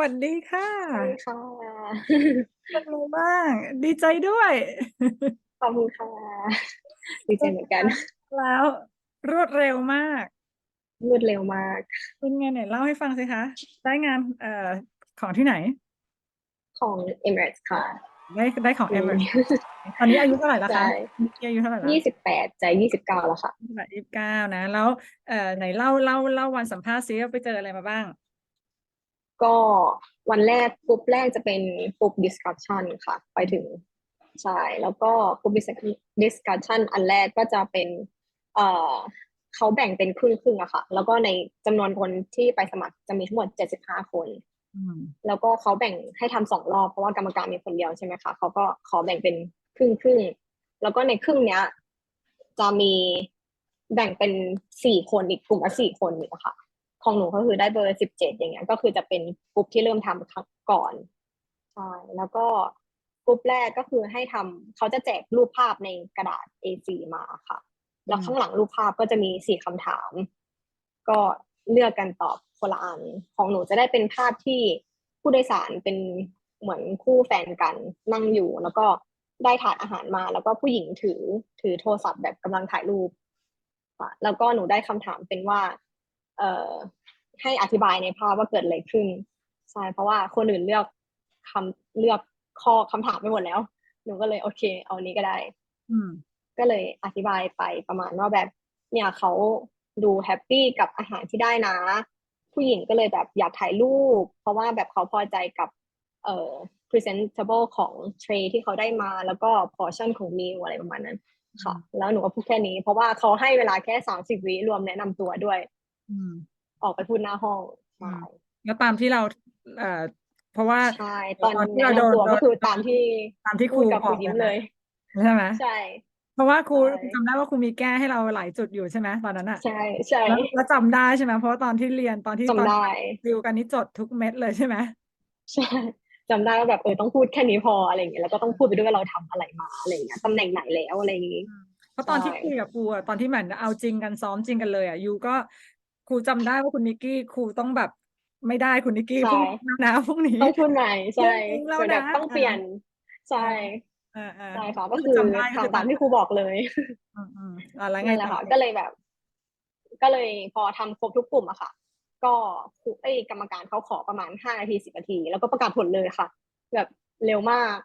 วัสดีค่ะใช่ค่ะเป็นไงบ้าง ดีใจด้วย ขอบคุณค่ะ ดีใจเหมือนกัน แล้วรวดเร็วมาก รวดเร็วมาก เป็นไงไหนเล่าให้ฟังสิคะ ได้งานเอ่อของที่ไหน ของ Emirates ค่ะ ได้ได้ของเอ็มตอนนี้อายุเท่าไหร่แล้วคะใช่นี่อายุเท่าไหร่แล้วยี่สิบแปดใจยี่สิบเก้าแล้วค่ะยี่สิบเก้านะ แล้วเอ่อไหนเล่าเล่าเล่าวันสัมภาษณ์ซิว่าไปเจออะไรมาบ้าง ก็วันแรกกรุ๊ปแรกจะเป็นกรุ๊ป discussion ค่ะ ไปถึงใช่แล้วก็กรุ๊ป discussion อันแรกก็จะเป็นเอ่อเขาแบ่งเป็นครึ่งครึ่งๆอะค่ะ แล้วก็ในจำนวนคนที่ไปสมัครจะมีทั้งหมดเจ็ดสิบห้าคนอืมแล้วก็เขาแบ่งให้ทำสองรอบเพราะว่ากรรมการมีคนเดียวใช่ไหมคะเขาก็ขอแบ่งเป็นครึ่งครึ่งๆแล้วก็ในครึ่งเนี้ย จะมีแบ่งเป็นสี่คนอีกกลุ่มละสี่คนอีกอะค่ะ ของหนูก็คือได้เบอร์สิบเจ็ดอย่างเงี้ย ก็คือจะเป็นกลุ่มที่เริ่มทำก่อนใช่แล้วก็กลุ่มแรกก็คือให้ทำเขาจะแจกรูปภาพในกระดาษ A4 มาค่ะ แล้วข้างหลังรูปภาพก็จะมีสี่คำถาม ก็เลือกกันตอบคนละอันของหนูจะได้เป็นภาพที่ผู้โดยสารเป็นเหมือนคู่แฟนกันนั่งอยู่ แล้วก็ได้ถาดอาหารมา แล้วก็ผู้หญิงถือถือโทรศัพท์แบบกำลังถ่ายรูปค่ะแล้วก็หนูได้คำถามเป็นว่า เอ่อให้อธิบายในภาพว่าเกิดอะไรขึ้นใช่เพราะว่าคนอื่นเลือกคำเลือกข้อคำถามไปหมดแล้ว หนูก็เลยโอเค เอานี้ก็ได้ อืมก็เลยอธิบายไปประมาณว่าแบบ เนี่ยเขาดูแฮปปี้กับอาหารที่ได้นะ ผู้หญิงก็เลยแบบอยากถ่ายรูป เพราะว่าแบบเขาพอใจกับเอ่อ presentable ของเทรที่เขาได้มาแล้วก็ portion ของ meal อะไรประมาณนั้น ค่ะ แล้วหนูก็พูดแค่นี้ เพราะว่าเขาให้เวลาแค่สามสิบวิรวมแนะนำตัวด้วย อืมออกไปพูดหน้าห้องใช่แล้วตามที่เราเอ่อเพราะว่าใช่ตอนตอนที่แนะเราโดนนำตัวก็คือตามที่ตามที่ครูพูดกับบคอรูกยิ้มนะเลยใช่ไหมใช่เพราะว่าครูใช่จำได้ว่าครูมีแก้ให้เราหลายจุดอยู่ใช่ไหมตอนนั้นอะใช่ใช่แล้วแล้วจำได้ใช่ไหมเพราะว่าตอนที่เรียนตอนที่ตอนจำได้ดิวกันนี่จดทุกเม็ดเลยใช่ไหมใช่จำได้ว่าแบบเออต้องพูดแค่นี้พออะไรอย่างเงี้ยแล้วก็ต้องพูดไปด้วยว่าเราทำอะไรมาอะไรอย่างเงี้ยตำแหน่งไหนแล้วอะไรอย่างงี้เพราะตอนที่ใช่คุยกับครูอะตอนที่เหมือนเอาจริงกันซ้อมจริงกันเลยอะยูก็ ครูจำได้ว่าคุณนิกกี้ครูต้องแบบไม่ได้คุณนิกกี้พรุ่งนี้นะพรุ่งนี้ต้องพูดใหม่ใช่จริงๆแล้วเหมือนแบบนะต้องเปลี่ยนใช่เออเออใช่ค่ะก็คือจำได้ก็คือทำตามที่ครูบอกเลยอืมอืมอะแล้วไงนั่นแหละต่อค่ะก็เลยแบบ ก็เลยพอทำครบทุกกลุ่มอะค่ะ ก็ครูเอ้ยกรรมการเขาขอประมาณห้านาทีสิบนาที แล้วก็ประกาศผลเลยค่ะ แบบเร็วมาก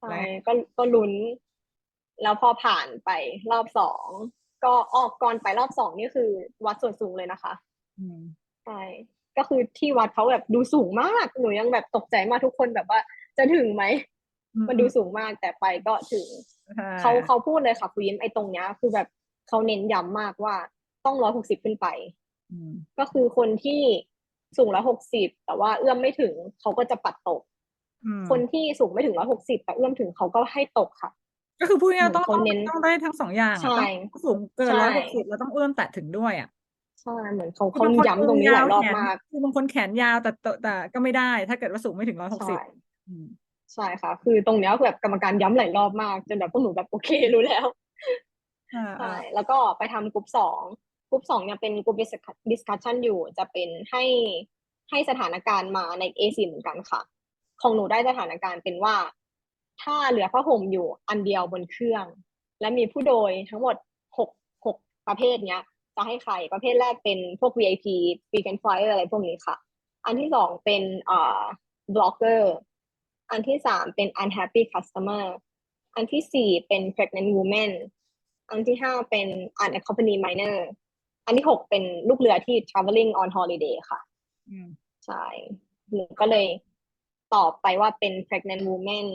ใช่แล้วก็ก็ลุ้น แล้วพอผ่านไปรอบสอง ก็ออกก่อนไปรอบสองนี่คือ วัดส่วนสูงเลยนะคะอืมใช่ก็คือที่วัดเขาแบบดูสูงมากหนูยังแบบตกใจมากทุกคนแบบว่าจะถึงไหมมันดูสูงมากแต่ไปก็ถึงใช่เขาเขาพูดเลยค่ะคุณยิ้มไอ้ตรงเนี้ย คือแบบเขาเน้นย้ำมากว่าต้องร้อยหกสิบขึ้นไปอืมก็คือคนที่สูงร้อยหกสิบแต่ว่าเอื้อมไม่ถึงเขาก็จะปัดตกอืมคนที่สูงไม่ถึงร้อยหกสิบแต่เอื้อมถึงเขาก็ให้ตกค่ะ ก็คือพูดง่ายๆต้องเหมืต้ออนงเขาเน้นต้องได้ทั้งสองอย่างอะใช่ต้องสูงเกินใช่ ร้อยหกสิบแล้วต้องเอื้อมแตะถึงด้วยอะใช่เหมือนเขาคืเขาบางคนย้ำตรงนี้หลายรอบแขนมาก คือบางคนแขนยาวแต่แต่แต่ก็ไม่ได้ ถ้าเกิดว่าสูงไม่ถึงร้อยหกสิบใช่ ใช่ค่ะ คือตรงเนี้ยคือแบบกรรมการย้ำหลายรอบมาก จนแบบพวกหนูแบบโอเครู้แล้ว อ่าใช่อ่าแล้วก็ไปทำกลุ่มสองกลุ่มสองเนี่ยเป็นกลุ่ม discussion อยู่จะเป็นให้ให้สถานการณ์มาใน A4 เหมือนกันค่ะ ของหนูได้สถานการณ์เป็นว่า ถ้าเหลือผ้าห่มอยู่อันเดียวบนเครื่อง และมีผู้โดยทั้งหมดหกหกประเภทเนี้ย จะให้ใครประเภทแรกเป็นพวก VIP frequent flyer อะไรพวกนี้ค่ะ อันที่สองเป็นเอ่อ blogger อันที่สามเป็น unhappy customer อันที่สี่เป็น pregnant woman อันที่ห้าเป็น unaccompanied minor อันที่หกเป็นลูกเรือที่ traveling on holiday ค่ะอืมใช่หนูก็เลยตอบไปว่าเป็น pregnant woman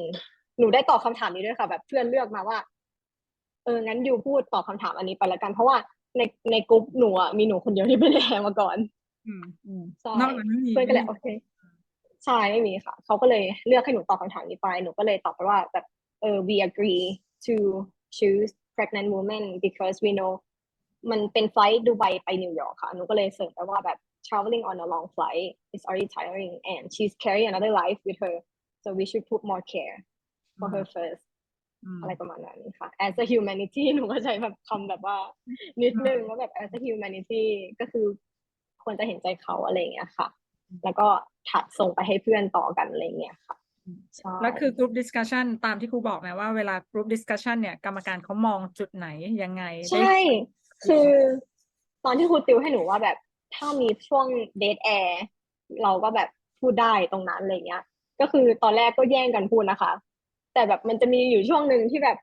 หนูได้ตอบคำถามนี้ด้วยค่ะ แบบเพื่อนเลือกมาว่า เอองั้นยูพูดตอบคำถามอันนี้ไปแล้วกัน เพราะว่าในในกลุ่มหนูอะมีหนูคนเดียวที่เป็นแรงมาก่อน อืมอืมใช่นอกนั้นไม่มีเพื่อนก็เลยโอเคใช่ไม่มีค่ะเขาก็เลยเลือกให้หนูตอบคำถามนี้ไป หนูก็เลยตอบไปว่าแบบเออ we agree to choose pregnant woman because we know มันเป็นไฟล์ดูไบไปนิวยอร์กค่ะ หนูก็เลยเสริมไปว่าแบบ traveling on a long flight is already tiring and she's carrying another life with her so we should put more care for her first อืมอะไรประมาณนั้นค่ะ as a humanity หนูก็ใช้แบบคำแบบว่า นิดนึงว่าแบบ as a humanity ก็คือควรจะเห็นใจเขาอะไรอย่างเงี้ยค่ะ แล้วก็ถัดส่งไปให้เพื่อนต่อกันอะไรเงี้ยค่ะอืมใช่แล้วคือ group discussion ตามที่ครูบอกนะว่าเวลา group discussion เนี่ยกรรมการเขามองจุดไหนยังไงได้ใช่ คือตอนที่ครูติวให้หนูว่าแบบถ้ามีช่วงเดทแอร์เราก็แบบพูดได้ตรงนั้นอะไรเงี้ย ก็คือตอนแรกก็แย่งกันพูดนะคะ แต่แบบมันจะมีอยู่ช่วงหนึ่งที่แบบ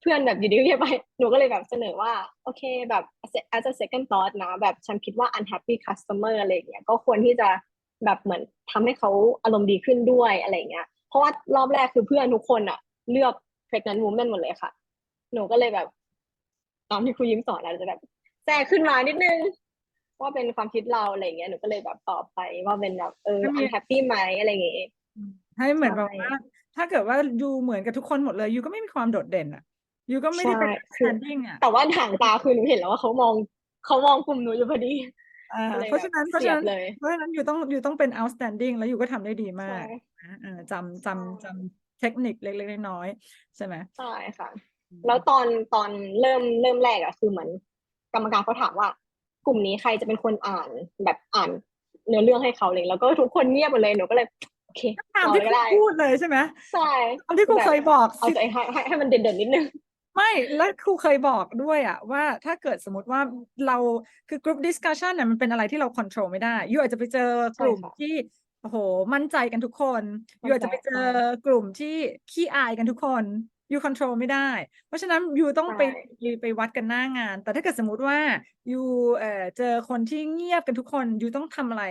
เพื่อนแบบอยู่ดีเรียกไปหนูก็เลยแบบเสนอว่า โอเคแบบ as a second thought นะ แบบฉันคิดว่า unhappy customer อะไรเงี้ยก็ควรที่จะแบบเหมือนทำให้เขาอารมณ์ดีขึ้นด้วยอะไรเงี้ย เพราะว่ารอบแรกคือเพื่อนทุกคนอะเลือก pregnant woman หมดเลยค่ะ หนูก็เลยแบบตามที่ครูยิ้มสอนเราจะแบบแทรกขึ้นมานิดนึงว่าเป็นความคิดเราอะไรเงี้ยหนูก็เลยแบบตอบไปว่าเป็นแบบเออก็มี unhappy ไหมอะไรเงี้ยให้เหมือนแบบใช่ว่า ถ้าเกิดว่ายูเหมือนกับทุกคนหมดเลยยูก็ไม่มีความโดดเด่นอะยูก็ไม่ได้เป็นใช่คือ standing อะแต่ว่าห่างตาคือหนูเห็นแล้วว่าเขามองเขามองกลุ่มหนูอยู่พอดีอ่าก็เลยเพราะฉะนั้นแบบเพราะฉะนั้นเสียบเลยเพราะฉะนั้นยูต้องยูต้องเป็น outstanding แล้วยูก็ทำได้ดีมาใช่กนะเออจำจำใช่จำเทคนิคเล็กๆน้อยๆใช่ไหมใช่ค่ะ แล้วตอนตอนเริ่มเริ่มแรกอะคือเหมือน กรรมการเขาถามว่า กลุ่มนี้ใครจะเป็นคนอ่านแบบอ่าน เนื้อเรื่องให้เขาเลยแล้วก็ทุกคนเงียบหมดเลยหนูก็เลยโอ เคตามเราที่ก็ครูได้พูดเลยใช่ไหมใช่ตามที่ครูแบบเคยบอกเอาสิใจให้ให้ให้มันเด่นๆนิดนึงไม่แล้วครูเคยบอกด้วยอะว่าถ้าเกิดสมมติว่าเราคือ group discussion น่ะมันเป็นอะไรที่เรา control ไม่ได้ยูอาจจะไปเจอกลุ่มใช่ค่ะที่โอ้โหมั่นใจกันทุกคนยูอาจจะไปเจอมั่นใจกลุ่มที่ขี้อายกันทุกคน ยู control ไม่ได้ เพราะฉะนั้นยูต้องไปใช่ไปวัดกันหน้างาน แต่ถ้าเกิดสมมติว่ายูเอ่อเจอคนที่เงียบกันทุกคนยูต้องทำอะไร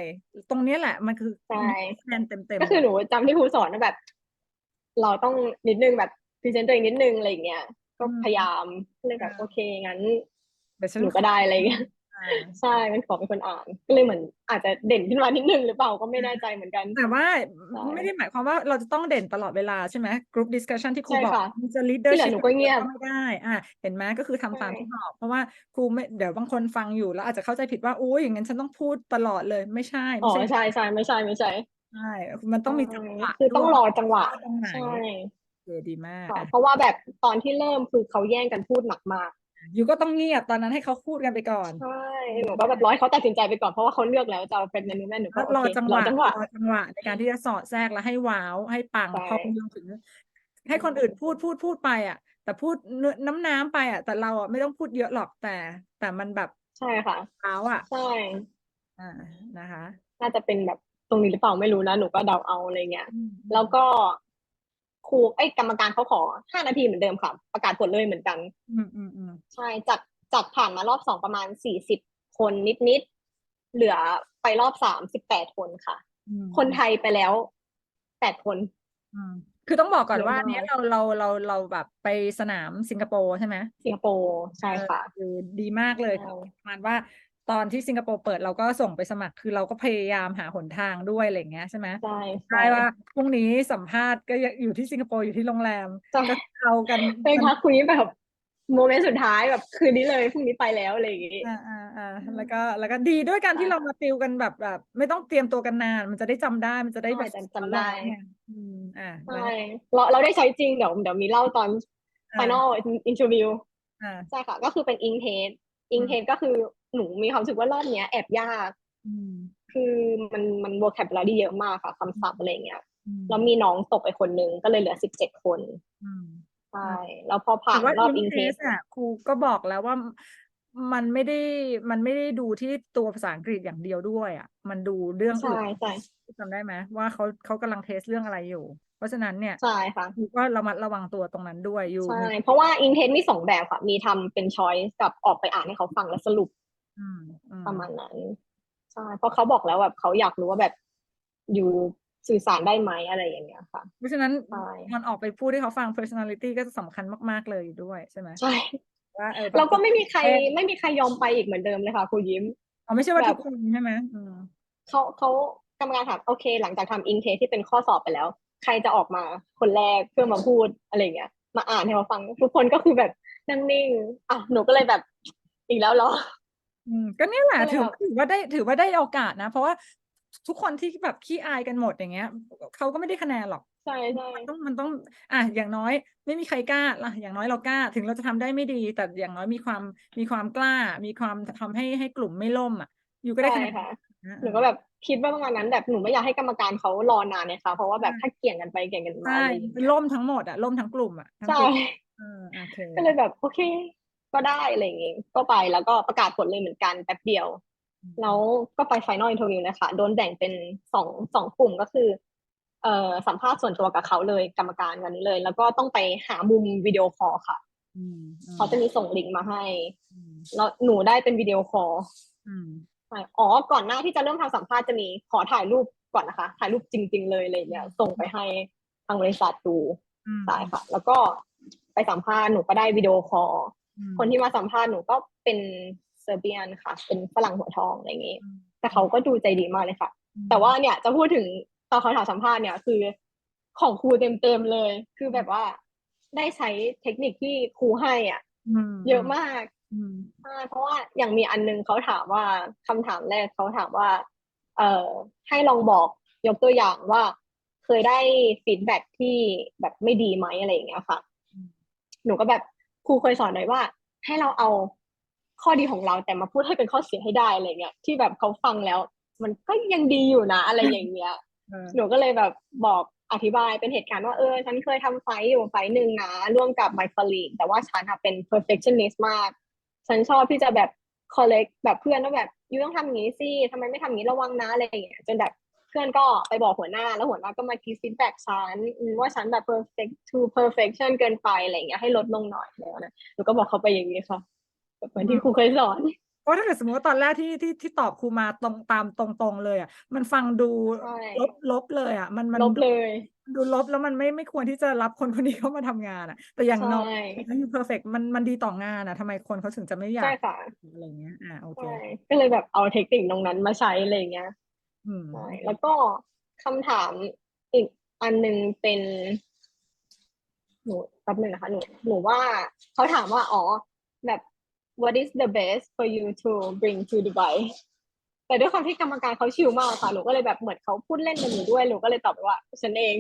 ตรงเนี้ยแหละมันคือใช่คะแนนเต็มเต็มก็คือหนูจำที่ครูสอนนะแบบ เราต้องนิดนึงแบบพรีเซนต์ตัวเองนิดนึงอะไรอย่างเงี้ยก็พยายามก็เลยแบบโอเคงั้นเดี๋ยวฉันหนูก็ได้อะไรอย่างเงี้ยอ่า ใช่มันขอเป็นคนอ่านก็เลยเหมือนอาจจะเด่นขึ้นมานิดนึงหรือเปล่าก็ไม่แน่ใจเหมือนกัน แต่ว่าใช่ไม่ได้หมายความว่าเราจะต้องเด่นตลอดเวลาใช่ไหม group discussion ที่ครูใช่บอกค่ะมันจะที่เหลื leadership อหนูก็เงียบไม่ได้อะเห็นไหมก็คือทำตามใช่ที่บอกเพราะว่าครูไม่เดี๋ยวบางคนฟังอยู่แล้วอาจจะเข้าใจผิดว่าโอ้ยอย่างนั้นฉันต้องพูดตลอดเลยไม่ใช่อ๋ไม่อใช่ใช่ใช่ไม่ใช่ไม่ใช่ใช่มันต้องมีจังหวะคือต้องด้วยรอจังหวะาตรงไหนใช่เออดีมากค่ะอะเพราะว่าแบบตอนที่เริ่มคือเขาแย่งกันพูดหนักมาก อยู่ก็ต้องเงียบตอนนั้นให้เขาพูดกันไปก่อนใช่หนูก็แบบร้อยเขาตัดสินใจไปก่อนเพราะว่าเขาเลือกแล้วจะเอาเป็นนันนี่แม่หนูก็แล้วโอรอเคจังหรอวะจังหวะรอจังหวะในการที่จะสอดแทรกแล้วให้ว้าวให้ปังใช่พอรวมถึง ให้คนอื่นพูดพูดพูดไปอะ แต่พูดเนื้อน้ำน้ำไปอะ แต่เราอะไม่ต้องพูดเยอะหรอกแต่ แต่มันแบบใช่ค่ะว้าวอะใช่อ่านะคะ น่าจะเป็นแบบตรงนี้หรือเปล่าไม่รู้นะหนูก็เดาเอาอะไรเงี้ยอืมแล้วก็ ครูไอ้ยกรรมการเขาขอห้านาทีเหมือนเดิมค่ะ ประกาศผลเลยเหมือนกัน อืมอืมอืมใช่จัดจัดผ่านมารอบสองประมาณสี่สิบคนนิดๆเหลือไปรอบสามสิบแปดคนค่ะอืมคนไทยไปแล้วแปดคนอืมคือต้องบอกก่อนเยอะว่าอันเนี้ยมากเราเราเราเราแบบไปสนามสิงคโปร์ใช่ไหมสิงคโปร์ใช่ค่ะเออคือดีมากเลยใช่ประมาณว่า ตอนที่สิงคโปร์เปิดเราก็ส่งไปสมัคร คือเราก็พยายามหาหนทางด้วยอะไรอย่างเงี้ยใช่ไหมใช่ใช่ว่าพรุ่งนี้สัมภาษณ์ก็ยังอยู่ที่สิงคโปร์อยู่ที่โรงแรมใช่ก็เอากันเป็นพักคุยแบบโมเมนต์สุดท้ายแบบคืนนี้เลยพรุ่งนี้ไปแล้วอะไรอย่างงี้อ่าอ่าอ่าแล้วก็แล้วก็ดีด้วยการที่ใช่เรามาติวกันแบบแบบไม่ต้องเตรียมตัวกันนาน มันจะได้จำได้มันจะได้แบบใช่จำได้ไงอืมอ่าใช่เราเราได้ใช้จริงเดี๋ยวเดี๋ยวมีเล่าตอน final interview อ่าใช่ค่ะก็คือเป็นอิงเทสอิงเทสก็คือ หนูมีความรู้สึกว่ารอบเนี้ยแอบยากอืมคือมันมัน vocabulary เยอะมากค่ะคำศัพท์อะไรเงี้ยอืมแล้วมีน้องตกไปคนนึงก็เลยเหลือสิบเจ็ดคนอืมใช่แล้วพอผ่าแต่นว่ารอบอิอินงเทเทสสอะครูก็บอกแล้วว่ามันไม่ได้มันไม่ได้ดูที่ตัวภาษาอังกฤษอย่างเดียวด้วยอะ มันดูเรื่องอื่ใช่นใช่จำได้ไหมว่าเขาเขากำลังเทสเรื่องอะไรอยู่ เพราะฉะนั้นเนี่ยใช่ค่ะยูก็ระมัดระวังตัวตรงนั้นด้วยอยู่ใช่เพราะว่าอิงเทสมีสองแบบค่ะ มีทำเป็นช้อยส์กับออกไปอ่านให้เขาฟังแล้วสรุป อืมอืมประมาณนั้นใช่เพราะเขาบอกแล้วแบบเขาอยากรู้ว่าแบบอยู่สื่อสารได้ไหมอะไรอย่างเงี้ยค่ะเพราะฉะนั้นใช่มันออกไปพูดให้เขาฟัง personality ก็จะสำคัญมาก ๆ เลยด้วยใช่ไหมใช่ ว่าเออแล้วก็บางคนไม่มีใคร เอ๊ะไม่มีใครยอมไปอีกเหมือนเดิมเลยค่ะครูยิ้ม อ๋อไม่ใช่ว่าแบบทุกคนใช่ไหมอืมเขาเขากรรมการถามโอเค หลังจากทำอิงเทสที่เป็นข้อสอบไปแล้ว ใครจะออกมาคนแรกเพื่อมาพูดอะไรเงี้ย มาอ่านให้เราฟังทุกคนก็คือแบบนั่งนิ่งอะหนูก็เลยแบบอีกแล้วเหรอ อืม ก็เนี่ยแหละก็เลยถือแบบ ถือว่าได้ถือว่าได้โอกาสนะ เพราะว่าทุกคนที่แบบขี้อายกันหมดอย่างเงี้ย เขาก็ไม่ได้คะแนนหรอก ใช่ใช่ มันต้องมันต้อง อะอย่างน้อย ไม่มีใครกล้าล่ะอย่างน้อยเรากล้า ถึงเราจะทำได้ไม่ดี แต่อย่างน้อยมีความมีความกล้า มีความทำให้ให้กลุ่มไม่ล่มอะ อยู่ก็ได้ใช่คะแนนค่ะอ่าหนูก็แบบคิดว่าประมาณนั้นแบบหนูไม่อยากให้กรรมการเขารอนานเนี่ยค่ะเพราะว่าแบบใช่ถ้าเกี่ยงกันไปเกี่ยงกันมาใช่อะไรอย่างเงี้ยล่มทั้งหมดอะล่มทั้งกลุ่มอะทั้งใช่ กลุ่มเออโอเค ก็เลยแบบโอเค ก็ได้อะไรอย่างงี้ก็ไปแล้วก็ประกาศผลเลยเหมือนกันแป๊บเดียว แล้วก็ไป final interview นะคะ โดนแบ่งเป็นสองสองกลุ่มก็คือเอ่อสัมภาษณ์ส่วนตัวกับเขาเลยกรรมการวันนี้เลย แล้วก็ต้องไปหามุมวิดีโอคอลค่ะอืมอืมเขาจะมีส่งลิงก์มาให้อืมแล้วหนูได้เป็นวิดีโอคอลอืมใช่อ๋อก่อนหน้าที่จะเริ่มทำสัมภาษณ์จะมีขอถ่ายรูปก่อนนะคะ ถ่ายรูปจริง ๆ เลยอะไรอย่างเงี้ยส่งไปให้ทางบริษัทดูอืมใช่ค่ะ แล้วก็ไปสัมภาษณ์หนูก็ได้วิดีโอคอลอืม คนที่มาสัมภาษณ์หนูก็เป็นเซอร์เบียนค่ะ เป็นฝรั่งหัวทองอะไรอย่างงี้อืมแต่เขาก็ดูใจดีมากเลยค่ะอืมแต่ว่าเนี่ยจะพูดถึงตอนเขาถามสัมภาษณ์เนี่ยคือของครูเต็มๆเลย คือแบบว่าได้ใช้เทคนิคที่ครูให้อะมเยอะมากอืมใช่เพราะว่าอย่างมีอันนึงเขาถามว่าคำถามแรกเขาถามว่า เอ่อให้ลองบอกยกตัวอย่างว่า เคยได้ฟีดแบ็ที่แบบไม่ดีไหมอะไรอย่างเงี้ยค่ะอืมหนูก็แบบ ครูเคยสอนไว้ว่า ให้เราเอาข้อดีของเราแต่มาพูดให้เป็นข้อเสียให้ได้อะไรเงี้ยที่แบบเขาฟังแล้ว มันก็ยังดีอยู่นะ อะไรอย่างเงี้ยเออหนูก็เลยแบบบอกอธิบายเป็นเหตุการณ์ว่าเออฉันเคยทำไฟท์อยู่ไฟท์หนึ่งนะร่วมกับ my colleague แต่ว่าฉันอะเป็น perfectionist มาก ฉันชอบที่จะแบบ collect แบบเพื่อนว่าแบบยูต้องทำอย่างนี้สิทำไมไม่ทำอย่างนี้ระวังนะอะไรอย่างเงี้ยจนแบบเพื่อนก็ไปบอกหัวหน้าแล้วหัวหน้าก็มาคิด feedback ฉันอืมว่าฉันแบบ perfect to perfection เกินไปอะไรอย่างเงี้ยให้ลดลงหน่อยแล้วนะหนูก็บอกเขาไปอย่างนี้ค่ะแบบเหมือนที่ครูเคยสอนเพราะถ้าเกิดสมมติว่าตอนแรกที่ที่ที่ตอบครูมาตรงตามตรงๆเลยอะ มันฟังดูใช่ลบลบเลยอะ มันมันลบเลยดูลบแล้วมันไม่ไม่ควรที่จะรับคนคนนี้เข้ามาทำงานอะ แต่อย่างน้อยใช่ถ้าอยู่เพอร์เฟกมันมันดีต่องานอะทำไมคนเขาถึงจะไม่อยากใช่ค่ะอะไรเงี้ยอ่าโอเคใช่ก็เลยแบบเอาเทคนิคตรงนั้นมาใช้อะไรอย่างเงี้ย อืม ใช่แล้วก็คำถามอีกอันหนึงเป็น หนูแป๊บหนึงนะคะ หนูหนูว่าเขาถามว่า อ๋อ แบบ what is the best for you to bring to Dubai แต่ด้วยความที่กรรมการเขาชิลมากค่ะ หนูก็เลยแบบเหมือนเขาพูดเล่นกับหนูด้วย หนูก็เลยตอบไปว่า ฉันเอง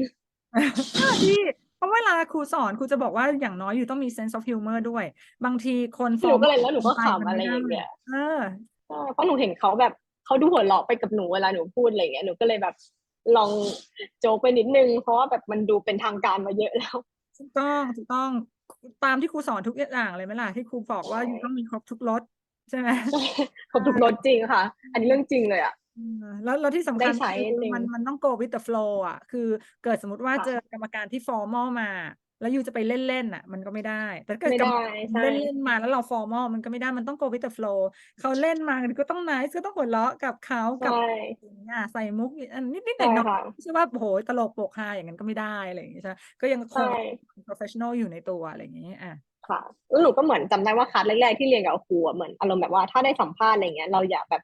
ที่เพราะเวลาครูสอนครูจะบอกว่าอย่างน้อยอยู่ต้องมี sense of humor ด้วย บางทีคนหนูก็เลยฟ้องแล้วหนูก็ไปขำอะไรอย่างเงี้ย เออ ใช่เพราะหนูเห็นเขาแบบ เขาดูหัวเราะไปกับหนูเวลาหนูพูดอะไรอย่างเงี้ยหนูก็เลยแบบลองโจกไปนิดนึง เพราะว่าแบบมันดูเป็นทางการมาเยอะแล้วถูกต้องถูกต้องตามที่ครูสอนทุกอย่างเลยไหมล่ะที่ครูบอกว่าใช่อยู่ต้องมีครบทุกรสใช่ไหมครบทุกรสจริงค่ะ อันนี้เรื่องจริงเลยอะเออแล้วแล้วที่สำคัญได้ใช้คือจริงมันมันต้อง go with the flow อะ คือเกิดสมมติว่าค่ะเจอกรรมการที่ formal มา แล้วยูจะไปเล่นๆอะ มันก็ไม่ได้ แต่ถ้าเกิดไม่กรรมได้การใช่ เล่นเล่นมาแล้วเรา formal มันก็ไม่ได้มันต้อง go with the flow เขาเล่นมาก็ต้อง nice ก็ต้องหัวเราะกับเขากับใช่อย่างเงี้ยใส่มุกอันนิดนิดหน่ใช่อยหน่อยค่ะไม่ใช่ว่าโอ้โหตลกโปกฮาอย่างนั้นก็ไม่ได้อะไรอย่างเงี้ยใช่ไหมก็ยังคใช่ ง professional อยู่ในตัวอะไรอย่างเงี้ยอะค่ะแล้วหนูก็เหมือนจำได้ว่าคลาสแรกๆที่เรียนกับครูอะเหมือนอารมณ์แบบว่าถ้าได้สัมภาษณ์อะไรเงี้ยเราอย่าแบบ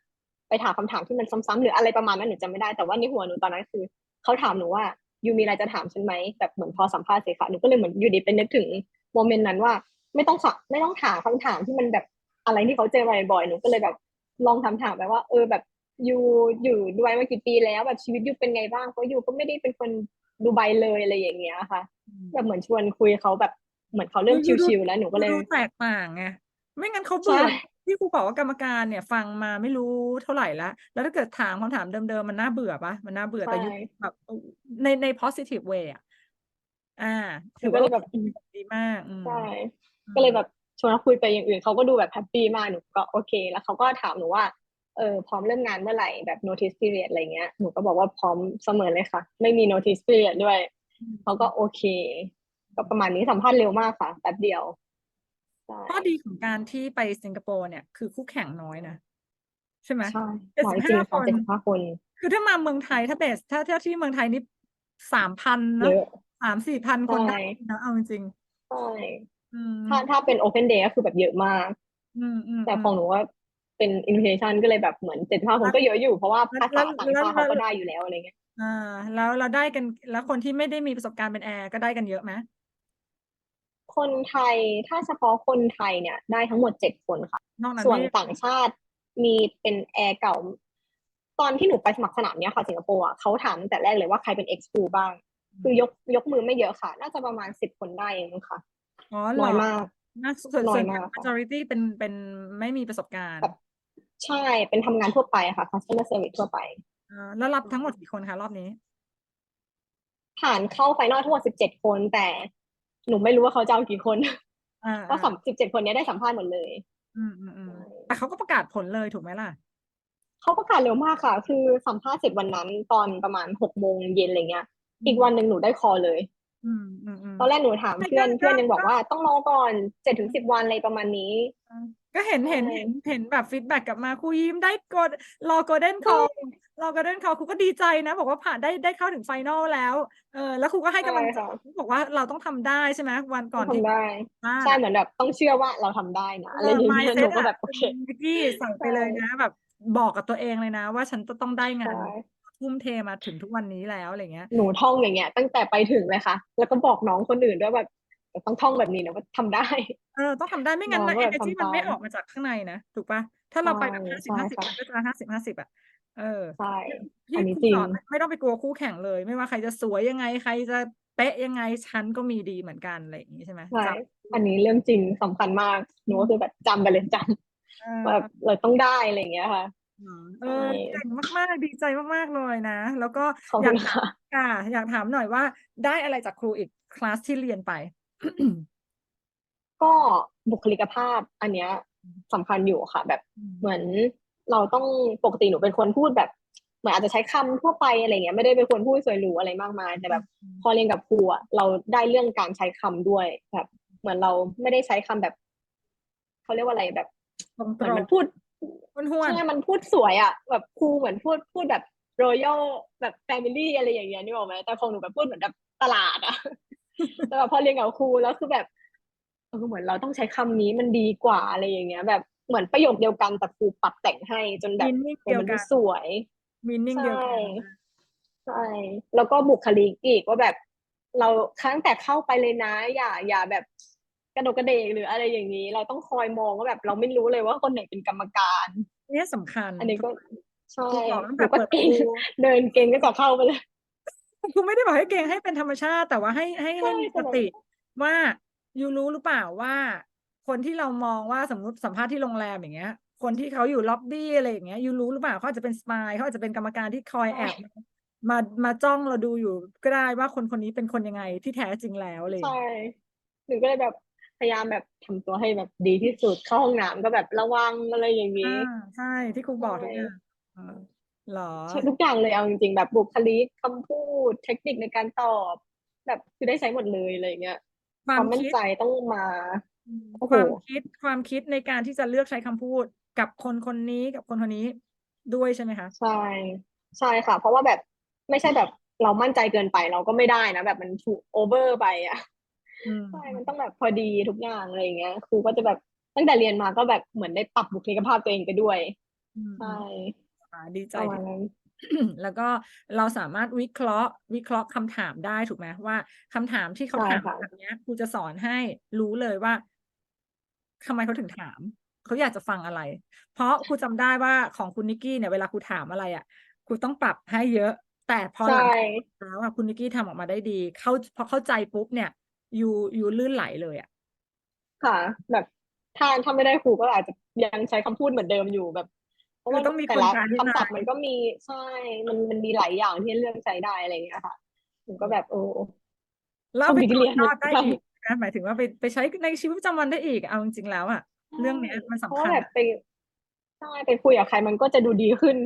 ไปถามคำถามที่มันซ้ำๆหรืออะไรประมาณนั้นหนูจำไม่ได้แต่ว่าในหัวหนูตอนนั้นคือเขาถามหนูว่า ยูมีอะไรจะถามฉันไหมแบบเหมือนพอสัมภาษณ์เสร็จค่ะหนูก็เลยเหมือนอยู่ดีเป็นนึกถึงโมเมนต์นั้นว่า ไม่ต้องสัไม่ต้องถามคำถามที่มันแบบอะไรที่เขาเจอมาบ่อยๆหนูก็เลยแบบลองถามถามไปว่า เออแบบยูอยู่ดูไบมากี่ปีแล้วแบบชีวิตยูเป็นไงบ้างเพราะยูก็ไม่ได้เป็นคนดูไบเลยอะไรอย่างเงี้ยค่ะ แบบเหมือนชวนคุยเขาแบบเหมือนเขาเริ่มดูดูชิวๆแล้วหนูก็เลยดูแตกต่างไงไม่งั้นเขาใช่เบื่อ ที่ครูบอกว่ากรรมการเนี่ยฟังมาไม่รู้เท่าไหร่แล้ว แล้วถ้าเกิดถามคำถามเดิมๆ มันน่าเบื่อปะมันน่าเบื่อแต่ยุคใช่แบบในใน positive way อะอ่าหถืนูอก็ว่าเลยแบบดีมากอืมใช่ก็เลยแบบชวนเขาคุยไปอย่างอื่นเขาก็ดูแบบแฮปปี้มากหนูก็โอเค แล้วเขาก็ถามหนูว่าเออพร้อมเริ่มงานเมื่อไหร่แบบ notice period อะไรเงี้ยหนูก็บอกว่าพร้อมเสมอเลยค่ะ ไม่มี notice period ด้วยเขาก็โอเค ก็ประมาณนี้สัมภาษณ์เร็วมากค่ะแป๊บเดียวใช่ ข้อดีของการที่ไปสิงคโปร์เนี่ยคือคู่แข่งน้อยนะใช่ไหมใช่เจ็ดน้อสิยบจริงห้าค่ะคนเจ็ดสิบห้าคน คือถ้ามาเมืองไทยถ้าเบสถ้าถ้าที่เมืองไทยนี่สามพันเยเนาะอะสามสี่พันคนใช่ได้นะเอาจริงใช่ๆอืมถ้าถ้าเป็น open day ก็คือแบบเยอะมากอืมอืมแต่อืมของหนูว่าเป็น invitation ก็เลยแบบเหมือนเจ็ดห้าคนก็เยอะอยู่เพราะว่าแล้วภาษาต่างแล้วชาติแล้วเขาก็ได้อยู่แล้วอะไรเงี้ยอ่า แล้วเราได้กันแล้วคนที่ไม่ได้มีประสบการณ์เป็นแอร์ก็ได้กันเยอะไหม คนไทยถ้าเฉพาะคนไทยเนี่ย ได้ทั้งหมดเจ็ดคนค่ะนอกนั้นส่วนไม่ต่างชาติมีเป็นแอร์เก่า ตอนที่หนูไปสมัครสนามเนี้ยค่ะสิงคโปร์อะเขาถามตั้งแต่แรกเลยว่าใครเป็น ex crew บ้าง คือยกยกมือไม่เยอะค่ะ น่าจะประมาณสิบคนได้เองมั้งค่ะอ๋อเหรน้ออยมากน่าส่วนน้ส่อวยนมากค่ะ majority เป็นเป็นไม่มีประสบการณ์แบบใช่เป็นทำงานทั่วไปค่ะ customer service ทั่วไปอ่าแล้วรับทั้งหมดกี่คนคะรอบนี้ ผ่านเข้าไฟนอลทั้งหมดสิบเจ็ดคนแต่ หนูไม่รู้ว่าเขาจะเอากี่คนอ่าก็สามสิบเจ็ดคนเนี้ยได้สัมภาษณ์หมดเลย อืมอืมอืมแต่เขาก็ประกาศผลเลยถูกไหมล่ะเขาประกาศเร็วมากค่ะ คือสัมภาษณ์เสร็จวันนั้นตอนประมาณหกโมงเย็นอะไรเงี้ย อีกวันหนึ่งหนูได้คอเลยอืมอืมอืมตอนแรกหนูถามแต่เพื่อนก็เพื่อนยังก็บอกว่าต้องรอก่อนเจ็ดถึงสิบวันอะไรประมาณนี้ ก็เห็นเห็นใช่เห็นเห็นแบบฟีดแบ็กกลับมาครูยิ้มได้กดรอโกลเด้นคอลรอโกลเด้นคอลครูก็ดีใจนะ บอกว่าผ่านได้ได้เข้าถึงไฟนอลแล้วเออแล้วครูก็ให้กำลังใจใช่ค่ะบอกว่าเราต้องทำได้ใช่ไหมวันก่อนที่ทำได้อ่าใช่เหมือนแบบต้องเชื่อว่าเราทำได้นะอะไรอย่างเงี้ย mindset หนูก็แบบอะโอเควิกกี้ใส่ไปเลยนะ แบบบอกกับตัวเองเลยนะ ว่าฉันจะต้องได้งานใช่ทุ่มเทมาถึงทุกวันนี้แล้วอะไรเงี้ยหนูท่องอย่างเงี้ยตั้งแต่ไปถึงเลยค่ะ แล้วก็บอกน้องคนอื่นด้วยแบบ ต้องท่องแบบนี้นะว่าทำได้เออต้องทำได้ไม่งั้นน้นะองแบบ energy ทำมันไม่ตามออกมาจากข้างในนะถูกปะถ้าเราไปแบบห้าสิบใช่ห้าสิบค่ะมันก็จะห้าสิบห้าสิบอะเออใช่ที่อันนี้ครูจริงสอนไม่ต้องไปกลัวคู่แข่งเลย ไม่ว่าใครจะสวยยังไงใครจะเป๊ะยังไงฉันก็มีดีเหมือนกันอะไรอย่างนี้ใช่ไหมใช่จอันนี้เรื่องจริงสำคัญมากหนูก็คือแบบจำไปเลยจำเออำแบบเราต้องได้อะไรอย่างเงี้ยค่ะเออใช่เก่งมากๆดีใจมากๆเลยนะ แล้วก็ขอบอคุยากณถามค่ะค่ะอยากถามหน่อยว่าได้อะไรจากครูอีกคลาสที่เรียนไป ก็บุคลิกภาพอันเนี้ยสำคัญอยู่ค่ะ แบบเหมือนเราต้องปกติหนูเป็นคนพูดแบบเหมือนอาจจะใช้คำทั่วไปอะไรเงี้ยไม่ได้เป็นคนพูดสวยหรูอะไรมากมาย แต่แบบพอเรียนกับครูอะเราได้เรื่องการใช้คำด้วยแบบเหมือนเราไม่ได้ใช้คำแบบเขาเรียกว่าอะไรแบบตรงเหมืตอนรงมันพูดห้วนใช่มันพูดสวยอะ แบบครูเหมือนพูดพูดแบบรอยัลแบบแฟมิลี่อะไรอย่างเงี้ยนี่บอกไหมแต่ของหนูแบบพูดเหมือนแบบตลาดอะ แต่แบบพอเรียนกับครูแล้วคือแบบเออเหมือนเราต้องใช้คำนี้มันดีกว่าอะไรอย่างเงี้ย แบบเหมือนประโยคเดียวกันแต่ครูปรับแต่งให้จนแบบมินนิ่งเออเดียวมันดูกันสวยมินนิ่งเดียวกันใช่ใช่แล้วก็บุคลิกอีกว่าแบบ เราครั้งแต่เข้าไปเลยนะ อย่า อย่าแบบกระโดดกระเดกหรืออะไรอย่างนี้ เราต้องคอยมองว่าแบบเราไม่รู้เลยว่าคนไหนเป็นกรรมการเนี่ยสำคัญ อันนี้ก็ใช่ครูบอกตั้งหแต่นูก็เปิดปเก่ระงตูเดินเก่งก็จะเข้าไปเลย ครูไม่ได้บอกให้เก่งให้เป็นธรรมชาติ แต่ว่าให้ให้ให้ใช่มีแต่สแบบติว่ายูรู้หรือเปล่าว่า คนที่เรามองว่าสมมติสัมภาษณ์ที่โรงแรมอย่างเงี้ย คนที่เขาอยู่ล็อบบี้อะไรอย่างเงี้ยยูรู้หรือเปล่าเขาอาจจะเป็นสปายเขาอาจจะเป็นกรรมการที่คอยแอบมามาจ้องเราดูอยู่ก็ได้ว่าคนคนนี้เป็นคนยังไงที่แท้จริงแล้วอะไรอย่างใช่เงี้ยหนูก็เลยแบบพยายามแบบทำตัวให้แบบดีที่สุดเข้าห้องน้ำก็แบบระวังอะไรอย่างนี้อ่าใช่ที่ครูบอกทุกใช่อย่าง เออเหรอใช้ทุกอย่างเลยเอาจริงๆ แบบบุคลิกคำพูด เทคนิคในการตอบ แบบคือได้ใช้หมดเลยอะไรอย่างเงี้ยควาความมมั่นคิด ใจต้องมาโอ้โหความคิด ความคิดในการที่จะเลือกใช้คำพูดกับคนคนนี้กับคนคนนี้ด้วยใช่ไหมคะ ใช่ ใช่ค่ะ เพราะว่าแบบ ไม่ใช่แบบเรามั่นใจเกินไป เราก็ไม่ได้นะ แบบมันถูกโอเวอร์ไปอะอืม ใช่ มันต้องแบบพอดีทุกอย่าง อะไรอย่างเงี้ย ครูก็จะแบบ ตั้งแต่เรียนมาก็แบบเหมือนได้ปรับบุคลิกภาพตัวเองไปด้วย อืมใช่อ่า ดีใจประมาณนั้นแล้วก็เราสามารถวิเคราะห์ วิเคราะห์คำถามได้ถูกไหมว่าคำถามที่เขาใช่ถามค่ะแบบเนี้ยครูจะสอนให้รู้เลยว่าทำไมเขาถึงถาม เขาอยากจะฟังอะไร เพราะครูจำได้ว่าของคุณนิกกี้เนี่ยเวลาครูถามอะไรอะครูต้องปรับให้เยอะ แต่พอหลังใช่แล้วอะคุณนิกกี้ทำออกมาได้ดี เข้าพอเข้าใจปุ๊บเนี่ยยูยูลื่นไหลเลยอะค่ะ แบบถ้าถ้าไม่ได้ครูก็อาจจะยังใช้คำพูดเหมือนเดิมอยู่แบบ เพราะคือว่าต้องมีแต่คนละกลางที่คำศัพท์มามันก็มีใช่ มันมันมีหลายอย่างที่เลือกใช้ได้อะไรอย่างเงี้ยค่ะผมก็แบบโอ้แล้วเอาไปโชคดีต่อที่เรียนยอดได้ครับอีกนะหมายถึงว่าไปไปใช้ในชีวิตประจำวันได้อีกเอาจริงๆแล้วอะเรื่องเนี้ยมันเพสำราะคัว่าญแบบไปใช่ไปคุยกับใครมันก็จะดูดีขึ้น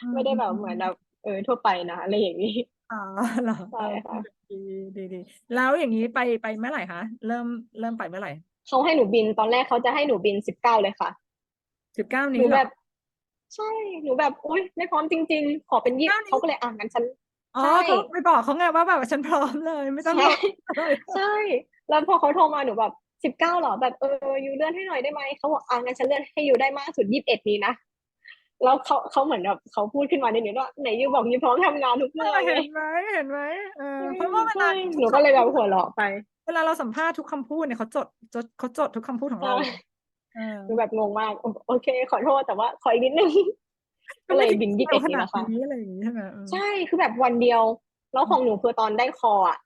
อืมไม่ได้แบบอืมเหมือนแบบเออทั่วไปนะอะไรอย่างนี้ อ๋อเหรอใช่ค่ะ ดีดีดีแล้วอย่างนี้ไปไปเมื่อไหร่คะเริ่มเริ่มไปเมื่อไหร่เขาให้หนูบินตอนแรกเขาจะให้หนูบินสิบเก้าเลยค่ะสิบเก้าหนี้นูเหรแบอบ ใช่ หนูแบบอุ้ยไม่พร้อมจริง ๆ ขอเป็นยี่เก้านี้ เขาก็เลยอะงั้นฉัน อ๋อใช่เขาไปบอกเขาไงว่าแบบฉันพร้อมเลย ไม่ต้องใช่รอเลย ใช่ แล้วพอเขาโทรมาหนูแบบสิบเก้าหรอแบบเออยูเลื่อนให้หน่อยได้ไหมเขาบอกอะงั้นฉันเลื่อนให้ยูได้มากสุดยี่สิบเอ็ดนี้นะแล้วเขาเขาเหมือนแบบเขาพูดขึ้นมาในนี้ว่าไหนยูบอกยูพร้อมทำงานทุกเมื่อไงเห็นไหมเห็นไหมเออเพราะว่าเวลาใช่หนูก็เลยแบบหัวเราะไปเวลาเราสัมภาษณ์ทุกคำพูดเนี่ยเขาจดจดเขาจดทุกคำพูดของเราใช่เลย เออหนูแบบงงมากโอโอเค ขอโทษแต่ว่าขออีกนิดนึงก็เลยบินยี่สิบเอ็ดขนี้นาดนะคะนี้อะไรอย่างนี้ใช่ไหมอืมใช่คือแบบวันเดียว แล้วของหนูคือตอนได้คออะ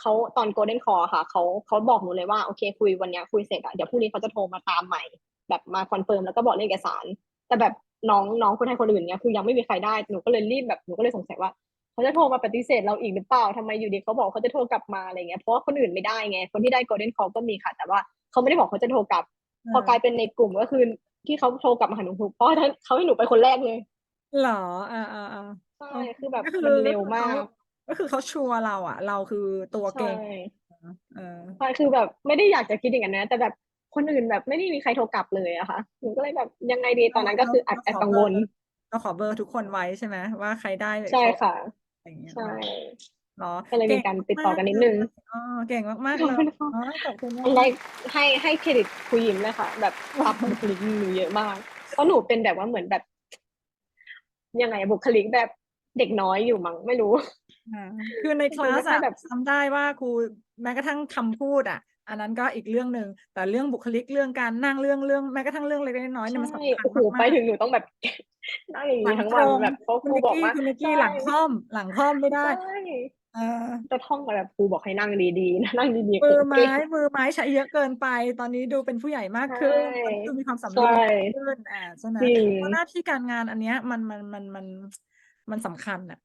เขาตอนโกลเด้นคอค่ะเขาเขาบอกหนูเลยว่าโอเค คุยวันเนี้ยคุยเสร็จอะเดี๋ยวพรุ่งนี้เขาจะโทรมาตามใหม่ แบบมาคอนเฟิร์มแล้วก็บอกเรื่องเอกสาร แต่แบบน้องน้องคนไทยคนอื่นเนี่ยคือยังไม่มีใครได้หนูก็เลยรีบแบบหนูก็เลยสงสัยว่าเขาจะโทรมาปฏิเสธเราอีกหรือเปล่าทำไมอยู่ดีเขาบอกเขาจะโทรกลับมาอะไรเงี้ยเพราะว่าคนอื่นไม่ได้ไงคนที่ได้ golden call ก็มีค่ะ แต่ว่าเขาไม่ได้บอกเขาจะโทรกลับ พอกลายเป็นในกลุ่มก็คือที่เขาโทรกลับมาหาหนูเพราะเขาให้หนูไปคนแรกเลยเหรออ่าอ่าอ่าใช่คือแบบก็คือมันเร็วมาก ก็คือเขาชัวร์เราอะ เราคือตัวเก่ใช่งเออใช่คือแบบไม่ได้อยากจะคิดอย่างนั้นนะแต่แบบคนอื่นแบบไม่ได้มีใครโทรกลับเลยอะค่ะหนูก็เลยแบบยังไงดีตอนนั้นก็คือแอบแอบกังวลเราขอเบอร์ทุกคนไว้ใช่ไหมว่าใครได้ใช่ค่ะอะ ไรอย่างเงี้ยใช่เนาะก็เลยมีการติดต่อกันนิดนึงอ๋อเก่งมากๆขเลอบยคุณค่ะอ๋อขอบคุณมากอันแรกให้ให้เครดิตครูยิมเลยค่ะ แบบปรับบุคลิกหนูเยอะมากเพราะหนูเป็นแบบว่าเหมือนแบบ ยังไงอะบุคลิกแบบเด็กน้อยอยู่มั้งไม่รู้อ่าคือในคลาสไม่ค่อยอะแบบจำได้ว่าครูแม้กระทั่งคำพูดอะ อันนั้นก็อีกเรื่องหนึ่งแต่เรื่องบุคลิกเรื่องการนั่งเรื่องเรื่องแม้กระทั่งเรื่องเล็กๆน้อยๆเนี่ยมันใช่สำคัญโอ้โหมากๆไปถึงหนูต้องแบบนั่งอย่างหลันี้งทั้งตวัรนงแบบเพราะคคุณรูนิกบอกกี้ว่าคุณนิกกี้ใช่หลังค่อม หลังค่อมไม่ได้ใช่ เออ จะท่องแบบครูบอกให้นั่งดีๆนะนั่งดีๆมือเก่ไม้งมือไม้ใช้เยอะเกินไป ตอนนี้ดูเป็นผู้ใหญ่มากใช่ ขึ้นดูมีความสำเร็จใช่มากขึ้นอ่าใช่ไหมจริง เพราะหน้าที่การงานอันเนี้ยมันมันมันมันมันสำคัญอะ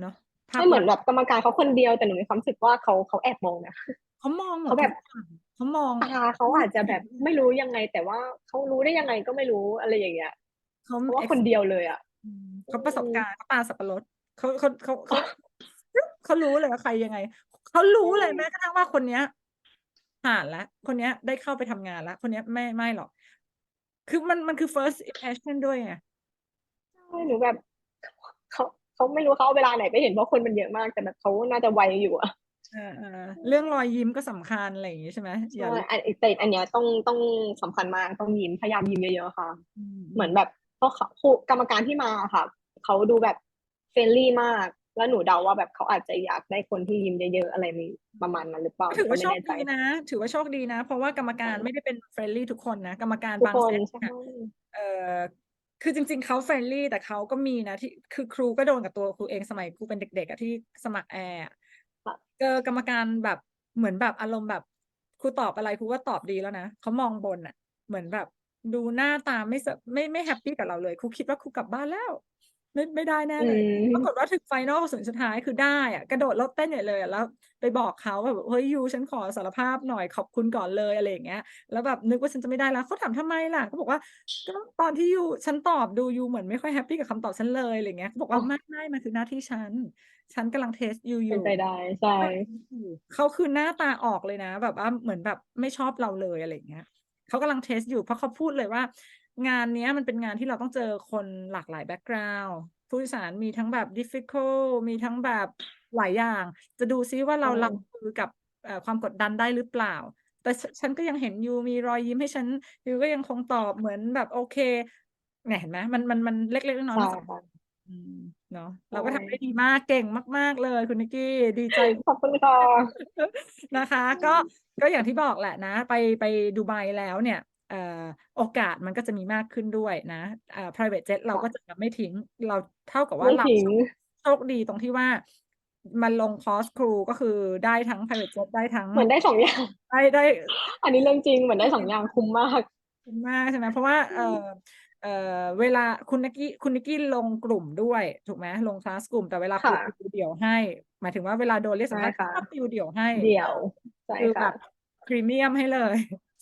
เนาะภาพไม่เหมือนลักษณ์แบบกรรมการเขาคนเดียวแต่หนูมีความรู้สึกว่าเขาเขาแอบมองนะ เขามองหมดเขาแบบทุกอย่างเขามองตาเขาอาจจะแบบไม่รู้ยังไง แต่ว่าเขารู้ได้ยังไงก็ไม่รู้อะไรอย่างเงี้ยเขาเพราะว่าคนเดียวเลยอะ อืมเขาประสบการณ์เขาตาสับปะรดเขาเขาเขาเขา เขารู้เลยว่าใครยังไง เขารู้เลยแม้กระทั่งว่าคนเนี้ยผ่านแล้วคนเนี้ยได้เข้าไปทำงานแล้วคนเนี้ยไม่ไม่หรอก คือมันมันคือ first impression ด้วยไงใช่หนูแบบเขาเขาไม่รู้เขาเอาเวลาไหนไปเห็นเพราะคนมันเยอะมากแต่แบบเขาน่าจะไวอยู่อะเออเออเรื่องรอยยิ้มก็สำคัญอะไรอย่างงี้ใช่ไหมอย่าใช่อันแต่อันเนี้ยต้องต้องสำคัญมากต้องยิ้มพยายามยิ้มเยอะๆค่ะ เหมือนแบบเพราะเขาครูกรรมการที่มาค่ะเขาดูแบบเฟรนลี่มาก แล้วหนูเดาว่าแบบเขาอาจจะอยากได้คนที่ยิ้มเยอะๆอะไรมีประมาณนั้นหรือเปล่าก็ถือว่าโชไม่คแน่ใจดีนะ ถือว่าโชคดีนะ เพราะว่ากรรมการไม่ได้เป็นเฟรนลี่ทุกคนนะ กรรมการทุกบางคนเซตใช่อะเออคือจริง ๆเขาเฟรนลี่แต่เขาก็มีนะที่คือครูก็โดนกับตัวครูเองสมัยครูเป็นเด็กๆอะที่สมัครแอร์อะค่ะเจอกรรมการแบบเหมือนแบบอารมณ์แบบครูตอบอะไรครูก็ตอบดีแล้วนะเขามองบนอะเหมือนแบบดูหน้าตาไม่สไม่ไม่แฮปปี้กับเราเลยครูคิดว่าครูกลับบ้านแล้ว ไม่ไม่ได้แน่อืเลยมปรากฏว่าถึงไฟนอลสุดสุดท้ายคือได้อะกระโดดรถเต้นใหญ่เลยอะแล้ว ไปบอกเขาว่าแบบเฮ้ยยูฉันขอสารภาพหน่อยขอบคุณก่อนเลยอะไรอย่างเงี้ย แล้วแบบนึกว่าฉันจะไม่ได้แล้วเขาถามทำไมล่ะเขาบอกว่าก็ตอนที่ยูฉันตอบดูยูเหมือนไม่ค่อยแฮปปี้กับคำตอบฉันเลยอะไรเงี้ยเขาบอกว่าอ๋อไม่ไม่มันคือหน้าที่ฉันฉันกำลังเทสยูอเป็นยู่ไปได้ใช่เขาคือหน้าตาออกเลยนะ แบบว่าเหมือนแบบไม่ชอบเราเลยอะไรอย่างเงี้ยเขากำลังเทสอยู่เพราะเขาพูดเลยว่า งานเนี้ยมันเป็นงานที่เราต้องเจอคนหลากหลายแบ็กกราวด์ผู้โดยสารมีทั้งแบบ difficult มีทั้งแบบหลายอย่าง จะดูซิว่าเราใช่รับมือกับเอ่อความกดดันได้หรือเปล่า แต่ฉฉันก็ยังเห็นยูมีรอยยิ้มให้ฉันยูก็ยังคงตอบเหมือนแบบโอเคเนี่ยเห็นไหมมันมันมันเล็กๆน้อยๆใช่มันสำคัค่ะญอืมเนาะเราก็ใช่ทำได้ดีมากเก่งมาก ๆ เลยคุณนิกกี้ดีใจขอบคุณค่ะนะคะ ก็ก็อย่างที่บอกแหละนะ ไปไปดูไบแล้วเนี่ยเอ่อ โอกาสมันก็จะมีมากขึ้นด้วยนะเอ่อ private jet เราก็จะไม่ทิ้ง เราเท่ากับว่าไม่เราทิ้งโชคดีตรงที่ว่ามันลงคอร์สครูก็คือได้ทั้ง private jet ได้ทั้งเหมือนได้สองอย่างได้ได้ อันนี้เรื่องจริงเหมือนได้สองอย่างคุ้มมากขอบคุณมากใช่ไหมเพราะว่าเออเออเวลาคุณนิกกี้คุณนิกกี้ลงกลุ่มด้วยถูกไหมลงคลาสกลุ่มแต่เวลาครูค่ะติวเดี่ยวให้ หมายถึงว่าเวลาโดนเรียกสัมภาษณ์ใช่ค่ะก็ติวเดี่ยวให้เดี่ยวใช่คือแบค่ะบพรีเมียมให้เลย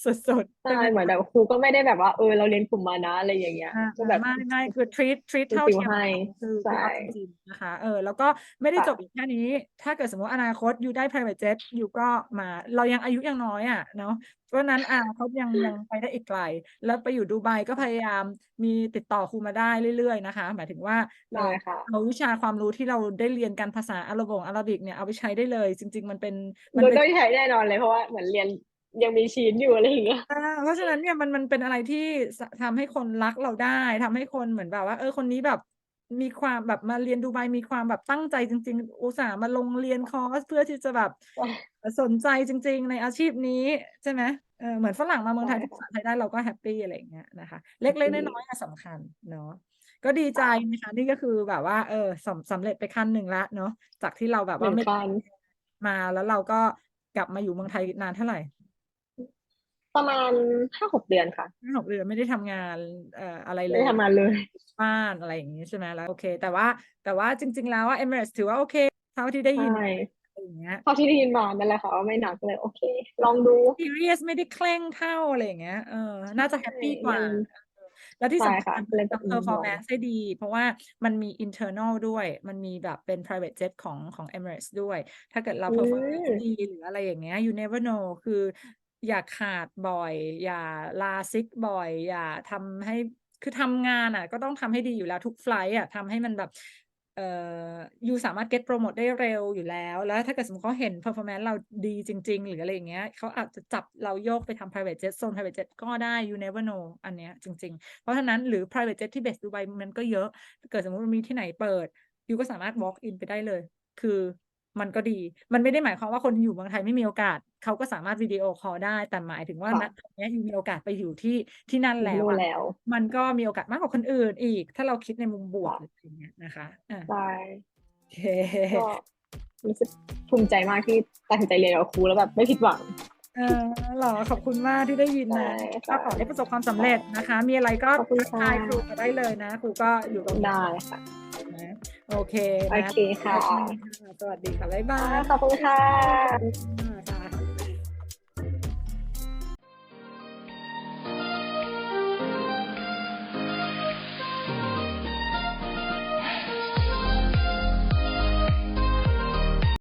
สุดๆใช่ไหมเหมือนแบบครูก็ไม่ได้แบบว่าเออเราเรียนกลุ่มมานะอะไรอย่างเงี้ยอ่าก็แบบไม่ไม่คือ treat treat คือเท่าติวเทียมให้กันคือใช่คือเอาจริงๆนะคะเออแล้วก็ไม่ได้ค่ะจบอยู่แค่นี้ ถ้าเกิดสมมติอนาคตอยู่ได้ private jet อยู่ก็มาเรายังอายุยังน้อยอะเนาะเพราะฉะนั้นอ่าเขายังยังไปได้อีกไกล แล้วไปอยู่ดูไบก็พยายามมีติดต่อครูมาได้เรื่อยๆนะคะ หมายถึงว่าเราได้ค่ะเอาวิชาความรู้ที่เราได้เรียนกันภาษาอาหรับบงอาหรับิกเนี่ยเอาไปใช้ได้เลย จริง ๆ มันเป็นมันโดยเป็นก็ใช้แน่นอนเลยเพราะว่าเหมือนเรียน ยังมีชีนอยู่อะไรอย่างเงี้ยอ่าเพราะฉะนั้นเนี่ยมันมันเป็นอะไรที่สะทำให้คนรักเราได้ทำให้คนเหมือนแบบว่า เออคนนี้แบบมีความแบบมาเรียนดูไบมีความแบบตั้งใจจริง ๆ อุตส่าห์มาลงเรียนคอร์สเพื่อที่จะแบบสนใจจริง ๆ ในอาชีพนี้ใช่ไหมเออเหมือนฝรั่งมาเมืองไทยใช่พูดค่ะภาษาไทยได้เราก็แฮปปี้อะไรอย่างเงี้ยนะคะ เล็กๆน้อยๆอะสำคัญเนาะก็ดีใจนะคะนี่ก็คือแบบว่า เออสำสำเร็จไปขั้นหนึ่งละเนาะจากที่เราแบบเหมืว่าอนไม่กันมาแล้วเราก็กลับมาอยู่เมืองไทยนานเท่าไหร่ ประมาณห้าหกเดือนค่ะห้าหกเดือนไม่ได้ทำงานเอ่ออะไรเลไม่ยได้ทำงานเลยบ้านอะไรอย่างนี้ใช่ไหมแล้วโอเค แต่ว่าแต่ว่าจริง ๆ แล้วว่า Emirates ถือว่าโอเคเท่าที่ได้ยินใช่อะไรอย่างเงี้ยเท่าที่ได้ยินมานั่นแหละค่ะว่าไม่หนักเลยโอเค ลองดู serious ไม่ได้เคร่งเท่าอะไรอย่างเงี้ยเออน่าจะแฮปปี้กว่ามันเออแล้วที่ใช่สำคัค่ะญเลยจะทำ performance ได้ดี เพราะว่ามันมี internal ด้วย มันมีแบบเป็น private jet ของของ Emirates ด้วย ถ้าเกิดเราอื performance มดีหรืออะไรอย่างเงี้ย you never know คือ อย่าขาดบ่อย อย่าลาซิกบ่อย อย่าทำให้คือทำงานอะ ก็ต้องทำให้ดีอยู่แล้วทุกไฟล์อะทำให้มันแบบเอ่อยูสามารถ get promote ได้เร็วอยู่แล้ว แล้วถ้าเกิดสมมติเขาเห็น performance เราดีจริง ๆ หรืออะไรอย่างเงี้ยเขาอาจจะจับเราโยกไปทำ private jet zone private jet ก็ได้ you never know อันเนี้ยจริง ๆ เพราะฉะนั้นหรือ private jet ที่เบสดูไบมันก็เยอะถ้าเกิดสมมติมีที่ไหนเปิดยูก็สามารถ walk in ไปได้เลย คือ มันก็ดี มันไม่ได้หมายความว่าคนที่อยู่เมืองไทยไม่มีโอกาส เขาก็สามารถวิดีโอคอลได้ แต่หมายถึงว่าณค่ะตอนเนี้ยยูมีโอกาสไปอยู่ที่ที่นั่นอยู่แล้วนู่นอะแล้ว มันก็มีโอกาสมากกว่าคนอื่นอีก ถ้าเราคิดในมุมบวกค่ะหรืออะไรอย่างเงี้ยนะคะอะใช่โอเคก็รู้สึกภูมิใจมากที่ตัดสินใจเรียนกับครูแล้วแบบไม่ผิดหวัง เออเหรอขอบคุณมากที่ได้ยินนะใช่ก็ค่ะขอให้ประสบความสำเร็จนะคะ มีอะไรก็ขอบคุณทักทายค่ะครูมาได้เลยนะ ครูก็อยู่ตรงนี้ได้ค่ะนะโอเคโอนะเคค่ะ สวัสดีค่ะ บ๊ายบาย ขอบคุณค่ะค่ะ